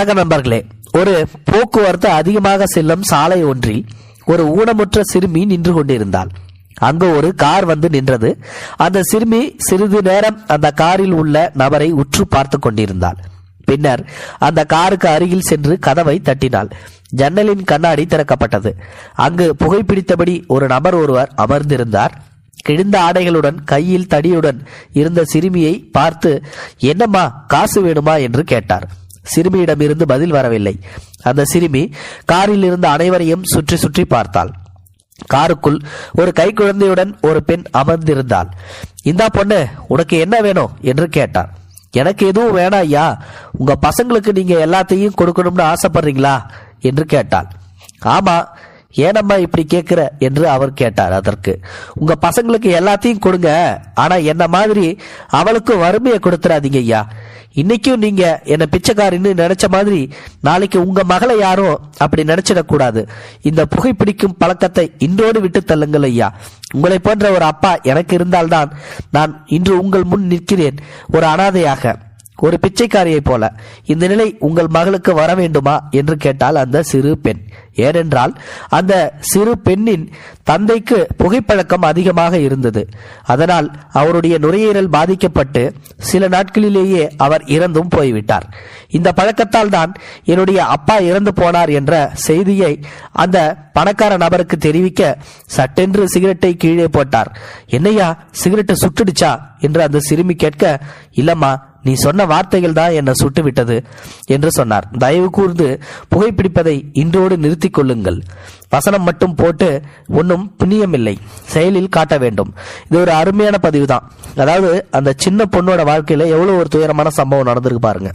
வணக்கம் நண்பர்களே ஒரு போக்குவரத்து அதிகமாக செல்லும் சாலை ஒன்றில் ஒரு ஊனமுற்ற சிறுமி நின்று கொண்டிருந்தாள். அங்கு ஒரு கார் வந்து நின்றது. அந்த சிறுமி சிறிது நேரம் அந்த காரில் உள்ள நபரை உற்று பார்த்து கொண்டிருந்தாள். பின்னர் அந்த காருக்கு அருகில் சென்று கதவை தட்டினாள். ஜன்னலின் கண்ணாடி திறக்கப்பட்டது. அங்கு புகைப்பிடித்தபடி ஒரு நபர் ஒருவர் அமர்ந்திருந்தார். கிழிந்த ஆடைகளுடன் கையில் தடியுடன் இருந்த சிறுமியை பார்த்து என்னம்மா காசு வேணுமா? என்று கேட்டார். சிறுமியிடமிருந்து பதில் வரவில்லை. அந்த சிறுமி காரில் இருந்த அனைவரையும் சுற்றி சுற்றி பார்த்தாள். காருக்குள் ஒரு கைக்குழந்தையுடன் ஒரு பெண் அமர்ந்திருந்தாள். இந்தா பொண்ணு உனக்கு என்ன வேணும்? என்று கேட்டார். எனக்கு எதுவும் வேணாம் ஐயா. உங்க பசங்களுக்கு நீங்க எல்லாத்தையும் கொடுக்கணும்னு ஆசைப்படுறீங்களா? என்று கேட்டாள். ஆமா ஏனம்மா இப்படி கேட்குற என்று அவர் கேட்டார் அதற்கு. உங்க பசங்களுக்கு எல்லாத்தையும் கொடுங்க. ஆனா என்ன மாதிரி அவளுக்கும் வறுமையை கொடுத்துறாதீங்க ஐயா. இன்னைக்கும் நீங்க என்ன பிச்சைக்காரின்னு நினைச்ச மாதிரி நாளைக்கு உங்க மகளை யாரும் அப்படி நினைச்சிடக்கூடாது. இந்த புகைப்பிடிக்கும் பழக்கத்தை இன்றோடு விட்டு தள்ளுங்கள் ஐயா. உங்களை போன்ற ஒரு அப்பா எனக்கு இருந்தால்தான் நான் இன்று உங்கள் முன் நிற்கிறேன். ஒரு அனாதையாக ஒரு பிச்சைக்காரியைப் போல. இந்த நிலை உங்கள் மகளுக்கு வர வேண்டுமா என்று கேட்டால் அந்த சிறு பெண். ஏனென்றால் அந்த சிறு பெண்ணின் தந்தைக்கு புகைப்பழக்கம் அதிகமாக இருந்தது. அதனால் அவருடைய நுரையீரல் பாதிக்கப்பட்டு சில நாட்களிலேயே அவர் இறந்தும் போய்விட்டார். இந்த பழக்கத்தால் தான் என்னுடைய அப்பா இறந்து போனார் என்ற செய்தியை அந்த பணக்கார நபருக்கு தெரிவிக்க சட்டென்று சிகரெட்டை கீழே போட்டார். என்னையா சிகரெட்டை சுட்டுடுச்சா? என்று அந்த சிறுமி கேட்க இல்லம்மா நீ சொன்ன வார்த்தைகள் தான் என்னை சுட்டுவிட்டது என்று சொன்னார். தயவு கூர்ந்து புகைப்பிடிப்பதை இன்றோடு நிறுத்தி கொள்ளுங்கள் வசனம் மட்டும் போட்டு ஒன்றும் புண்ணியமில்லை செயலில் காட்ட வேண்டும். இது ஒரு அருமையான பதிவு தான் அதாவது அந்த சின்ன பொண்ணோட வாழ்க்கையில எவ்வளோ ஒரு துயரமான சம்பவம் நடந்திருக்கு பாருங்க.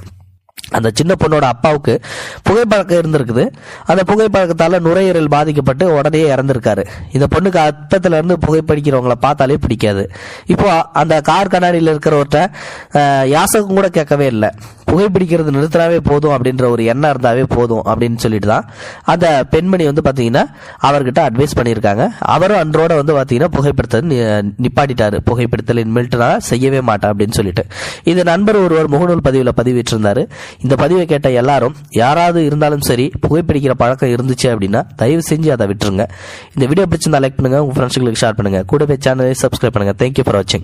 அந்த சின்ன பொண்ணோட அப்பாவுக்கு புகைப்பழக்கம் இருந்திருக்குது. அந்த புகைப்பழக்கத்தால் நுரையீரல் பாதிக்கப்பட்டு உடனே இறந்திருக்காரு. இந்த பொண்ணுக்கு அப்பத்துல இருந்து புகைப்பிடிக்கிறவங்கள பார்த்தாலே பிடிக்காது. இப்போ அந்த கார் கண்ணாடியில் இருக்கிறவர்கிட்ட யாசகம் கூட கேட்கவே இல்லை. புகைப்பிடிக்கிறது நிறுத்தினாவே போதும் அப்படின்ற ஒரு எண்ணம் இருந்தாவே போதும் அப்படின்னு சொல்லிட்டு தான் அந்த பெண்மணி வந்து பார்த்தீங்கன்னா அவர்கிட்ட அட்வைஸ் பண்ணியிருக்காங்க. அவரும் அன்றோட வந்து பார்த்தீங்கன்னா புகைப்படுத்த நி- நிப்பாட்டிட்டாரு. புகைப்பிடித்தல் இனிமேல்ட்டு நான் செய்யவே மாட்டேன் அப்படின்னு சொல்லிட்டு. இது நண்பர் ஒருவர் முகநூல் பதிவில் பதிவிட்டிருந்தாரு. இந்த பதிவை கேட்ட எல்லாரும் யாராவது இருந்தாலும் சரி புகைப்பிடிக்கிற பழக்கம் இருந்துச்சு அப்படின்னா தயவு செஞ்சு அதை விட்டுருங்க. இந்த வீடியோ பிடிச்சிருந்தா லைக் பண்ணுங்க உங்க ஃப்ரெண்ட்ஸுங்களுக்கு ஷேர் பண்ணுங்க. கூடவே சேனலை சப்ஸ்கிரைப் பண்ணுங்க. தேங்க்யூ ஃபார் வாட்சிங்